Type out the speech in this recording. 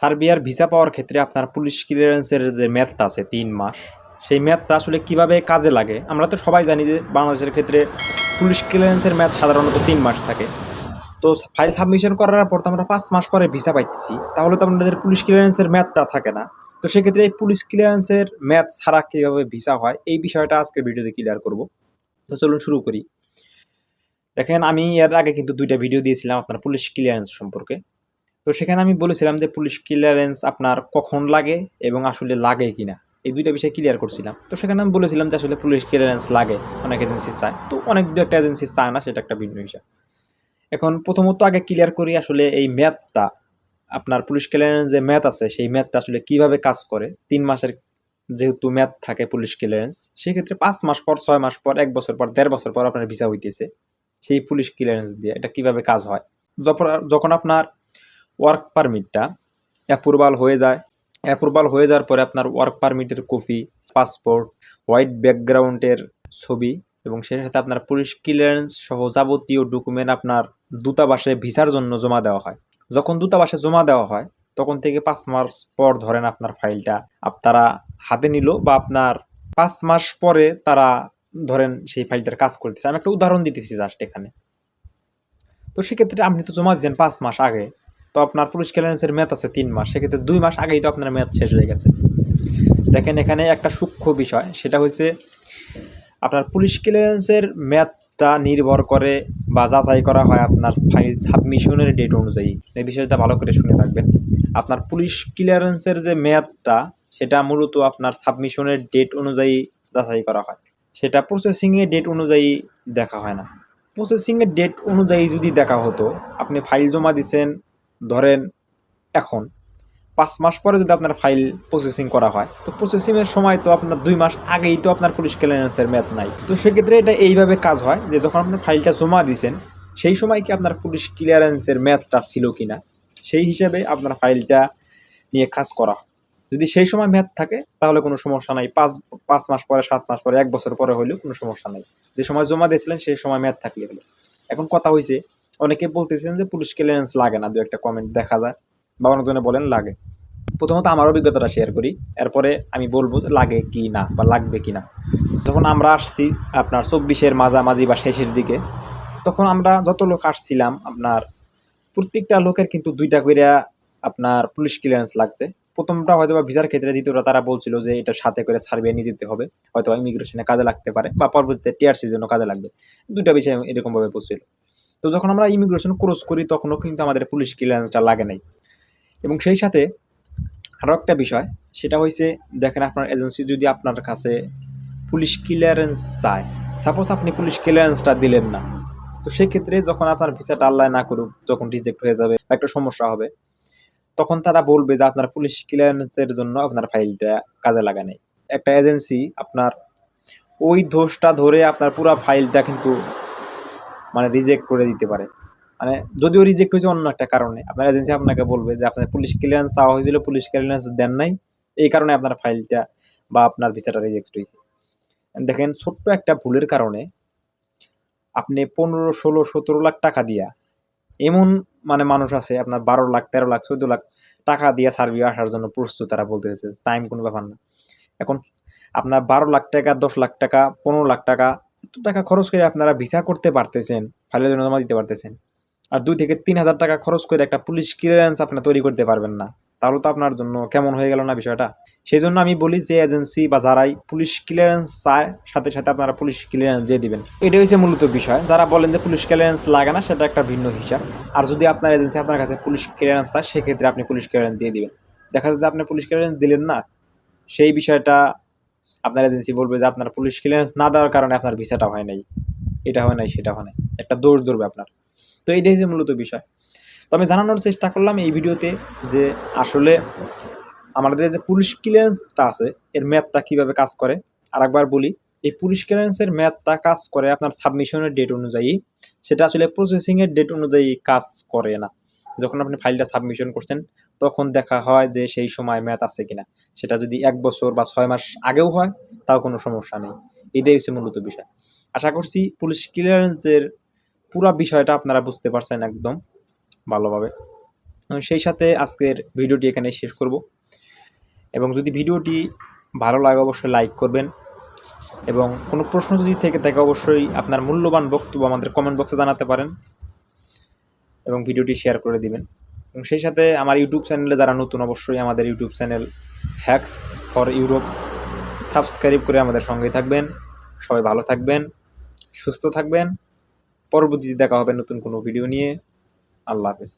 সার্বিয়ার ভিসা পাওয়ার ক্ষেত্রে আপনার পুলিশ ক্লিয়ারেন্সের যে ম্যাথটা আছে, তিন মাস, সেই ম্যাথটা আসলে কীভাবে কাজে লাগে? আমরা তো সবাই জানি যে বাংলাদেশের ক্ষেত্রে পুলিশ ক্লিয়ারেন্সের ম্যাথ সাধারণত তিন মাস থাকে। তো ফাইল সাবমিশন করার পর তো আমরা পাঁচ মাস পরে ভিসা পাইতেছি। তাহলে তো আমাদের পুলিশ ক্লিয়ারেন্সের ম্যাথটা থাকে না। তো সেক্ষেত্রে এই পুলিশ ক্লিয়ারেন্সের ম্যাথ ছাড়া কীভাবে ভিসা হয়, এই বিষয়টা আজকের ভিডিওতে ক্লিয়ার করব। তো চলুন শুরু করি। দেখেন, আমি এর আগে কিন্তু দুইটা ভিডিও দিয়েছিলাম আপনার পুলিশ ক্লিয়ারেন্স সম্পর্কে। তো সেখানে আমি বলেছিলাম যে পুলিশ ক্লিয়ারেন্স আপনার কখন লাগে এবং আসলে লাগে কিনা। এই দুইটা বিষয় ক্লিয়ার করছিলাম। তো সেখানে আমি বলেছিলাম যে আসলে পুলিশ ক্লিয়ারেন্স লাগে অনেক এজেন্সি চায়। তো অনেক দু একটা এজেন্সি চায় না, সেটা একটা ভিন্ন হিসাব এখন প্রথমত আগে ক্লিয়ার করি আসলে এই ম্যাথটা, আপনার পুলিশ ক্লিয়ারেন্স যে ম্যাথ আছে, সেই ম্যাথটা আসলে কীভাবে কাজ করে? তিন মাসের যেহেতু ম্যাথ থাকে পুলিশ ক্লিয়ারেন্স সেক্ষেত্রে পাঁচ মাস পর, ছয় মাস পর, এক বছর পর, দেড় বছর পর আপনার ভিসা হইতেছে। সেই পুলিশ ক্লিয়ারেন্স দিয়ে এটা কীভাবে কাজ হয়? যখন আপনার ওয়ার্ক পারমিটটা অ্যাপ্রুভাল হয়ে যায়। অ্যাপ্রুভাল হয়ে যাওয়ার পরে আপনার ওয়ার্ক পারমিটের কপি পাসপোর্ট হোয়াইট ব্যাকগ্রাউন্ডের ছবি এবং সেই সাথে আপনার পুলিশ ক্লিয়ারেন্স সহ যাবতীয় ডকুমেন্ট আপনার দূতাবাসে ভিসার জন্য জমা দেওয়া হয়। যখন দূতাবাসে জমা দেওয়া হয়, তখন থেকে পাঁচ মাস পর ধরেন আপনার ফাইলটা আপনারা হাতে নিল বা আপনার পাঁচ মাস পরে তারা ধরেন সেই ফাইলটার কাজ করতেছে। আমি একটা উদাহরণ দিতেছি জাস্ট এখানে। তো সেক্ষেত্রে আপনি তো জমা দিয়েছেন পাঁচ মাস আগে। তো আপনার পুলিশ ক্লিয়ারেন্সের মেয়াদ আছে তিন মাস, সেক্ষেত্রে দুই মাস আগেই তো আপনার মেয়াদ শেষ হয়ে গেছে। দেখেন এখানে একটা সূক্ষ্ম বিষয়, সেটা হচ্ছে আপনার পুলিশ ক্লিয়ারেন্সের মেয়াদটা নির্ভর করে বা যাচাই করা হয় আপনার ফাইল সাবমিশনের ডেট অনুযায়ী। এই বিষয়টা ভালো করে শুনে রাখবেন আপনার পুলিশ ক্লিয়ারেন্সের যে মেয়াদটা সেটা মূলত আপনার সাবমিশনের ডেট অনুযায়ী যাচাই করা হয়। সেটা প্রসেসিংয়ের ডেট অনুযায়ী দেখা হয় না। প্রসেসিংয়ের ডেট অনুযায়ী যদি দেখা হতো, আপনি ফাইল জমা দিছেন ধরেন এখন, পাঁচ মাস পরে যদি আপনার ফাইল প্রসেসিং করা হয়, তো প্রসেসিংয়ের সময় তো আপনার দুই মাস আগেই তো আপনার পুলিশ ক্লিয়ারেন্সের মেয়াদ নাই। তো সেক্ষেত্রে এটা এইভাবে কাজ হয় যে যখন আপনার ফাইলটা জমা দিয়েছেন সেই সময় কি আপনার পুলিশ ক্লিয়ারেন্সের মেয়াদটা ছিল কি না সেই হিসাবে আপনার ফাইলটা নিয়ে কাজ করা। যদি সেই সময় মেয়াদ থাকে, তাহলে কোনো সমস্যা নাই। পাঁচ পাঁচ মাস পরে, সাত মাস পরে, এক বছর পরে হলেও কোনো সমস্যা নাই। যে সময় জমা দিয়েছিলেন, সেই সময় মেয়াদ থাকলে এখন কথা হয়েছে অনেকে বলতেছেন যে পুলিশ ক্লিয়ারেন্স লাগে না, দু একটা কমেন্ট দেখা যায়। বা অনেকজনে বলেন, লাগে। প্রথমত আমার অভিজ্ঞতাটা শেয়ার করি, এরপরে আমি বলব লাগে কি না বা লাগবে কি না। যখন আমরা আসছি আপনার চব্বিশের মাঝামাঝি বা শেষের দিকে, তখন আমরা যত লোক আসছিলাম, আপনার প্রত্যেকটা লোকের কিন্তু দুইটা করে আপনার পুলিশ ক্লিয়ারেন্স লাগছে। প্রথমটা হয়তো বা ভিসার ক্ষেত্রে, দ্বিতীয়টা তারা বলছিল যে এটা সাথে করে সার্ভে নিয়ে যেতে হবে হয়তো ইমিগ্রেশনে কাজে লাগতে পারে, বা পরবর্তীতে টিআরসির জন্য কাজে লাগবে। দুইটা বিষয় এরকমভাবে বলছিল। তো যখন আমরা ইমিগ্রেশন ক্রস করি, তখনও কিন্তু আমাদের পুলিশ ক্লিয়ারেন্সটা লাগে নাই। এবং সেই সাথে আরও একটা বিষয়, সেটা হয়েছে দেখেন আপনার এজেন্সি যদি আপনার কাছে পুলিশ ক্লিয়ারেন্স চায় সাপোজ আপনি পুলিশ ক্লিয়ারেন্সটা দিলেন না, তো সেক্ষেত্রে যখন আপনার ভিসাটা আল্লাহ না করুক, যখন রিজেক্ট হয়ে যাবে একটা সমস্যা হবে, তখন তারা বলবে যে আপনার পুলিশ ক্লিয়ারেন্সের জন্য আপনার ফাইলটা কাজে লাগা নেই। একটা এজেন্সি আপনার ওই দোষটা ধরে আপনার পুরো ফাইলটা কিন্তু মানে রিজেক্ট করে দিতে পারে। মানে যদিও রিজেক্ট হয়েছে অন্য একটা কারণে, আপনার এজেন্সি আপনাকে বলবে যে আপনার পুলিশ ক্লিয়ারেন্স চাওয়া হয়েছিল পুলিশ ক্লিয়ারেন্স দেন নাই, এই কারণে আপনার ফাইলটা বা আপনার ভিসাটা রিজেক্ট হয়েছে। দেখেন, ছোট্ট একটা ভুলের কারণে আপনি পনেরো, ষোলো, সতেরো লাখ টাকা দিয়া এমন মানে মানুষ আছে, আপনার বারো লাখ, তেরো লাখ, চোদ্দ লাখ টাকা দিয়ে সার্ভে আসার জন্য প্রস্তুত তারা বলতেছে টাইম কোনো ব্যাপার না। এখন আপনার বারো লাখ টাকা, দশ লাখ টাকা, পনেরো লাখ টাকা এত টাকা খরচ করে আপনারা ভিসা করতে পারতেছেন, ফাইলের জন্য জমা দিতে পারতেছেন। আর দুই থেকে তিন হাজার টাকা খরচ করে একটা পুলিশ ক্লিয়ারেন্স আপনি তৈরি করতে পারবেন না। তাহলে তো আপনার জন্য কেমন হয়ে গেল না বিষয়টা? সেই জন্য আমি বলি যে এজেন্সি বা যারাই পুলিশ ক্লিয়ারেন্স চায়, সাথে সাথে আপনারা পুলিশ ক্লিয়ারেন্স দিয়ে দিবেন। এটা হচ্ছে মূলত বিষয়। যারা বলেন যে পুলিশ ক্লিয়ারেন্স লাগে না, সেটা একটা ভিন্ন হিসাব। আর যদি আপনার এজেন্সি আপনার কাছে পুলিশ ক্লিয়ারেন্স চায়, সেক্ষেত্রে আপনি পুলিশ ক্লিয়ারেন্স দিয়ে দিবেন। দেখা যাচ্ছে আপনি পুলিশ ক্লিয়ারেন্স দিলেন না, সেই বিষয়টা আপনার এজেন্সি বলবে যে আপনার পুলিশ ক্লিয়ারেন্স না দেওয়ার কারণে আপনার ভিসাটা হয় নাই। এটা হয় নাই, সেটা হয় নাই। একটা দোষ ধরবে আপনার। তো এইটাই হচ্ছে মূলত বিষয়। তো আমি জানানোর চেষ্টা করলাম এই ভিডিওতে যে আসলে আমাদের যে পুলিশ ক্লিয়ারেন্সটা আছে, এর ম্যাথটা কীভাবে কাজ করে? আর একবার বলি, এই পুলিশ ক্লিয়ারেন্সের ম্যাথটা কাজ করে আপনার সাবমিশনের ডেট অনুযায়ী। সেটা আসলে প্রসেসিংয়ের ডেট অনুযায়ী কাজ করে না। যখন আপনি ফাইলটা সাবমিশন করছেন তখন দেখা হয় যে সেই সময় ম্যাথ আছে কিনা। সেটা যদি এক বছর বা ছয় মাস আগেও হয়, তাও কোনো সমস্যা নেই। এটাই হচ্ছে মূলত বিষয়। আশা করছি পুলিশ ক্লিয়ারেন্সের পুরো বিষয়টা আপনারা বুঝতে পারছেন একদম ভালোভাবে। সেই সাথে আজকের ভিডিওটি এখানে শেষ করব। এবং যদি ভিডিওটি ভালো লাগে অবশ্যই লাইক করবেন। এবং কোনো প্রশ্ন যদি থেকে থাকে অবশ্যই আপনার মূল্যবান বক্তব্য আমাদের কমেন্ট বক্সে জানাতে পারেন। এবং ভিডিওটি শেয়ার করে দিবেন। এবং সেই সাথে আমার ইউটিউব চ্যানেলে যারা নতুন, অবশ্যই আমাদের YouTube channel hacks for Europe subscribe করে আমাদের সঙ্গেই থাকবেন। সবাই ভালো থাকবেন, সুস্থ থাকবেন। পরবর্তীতে দেখা হবে নতুন কোনো ভিডিও নিয়ে। আল্লাহ হাফেজ।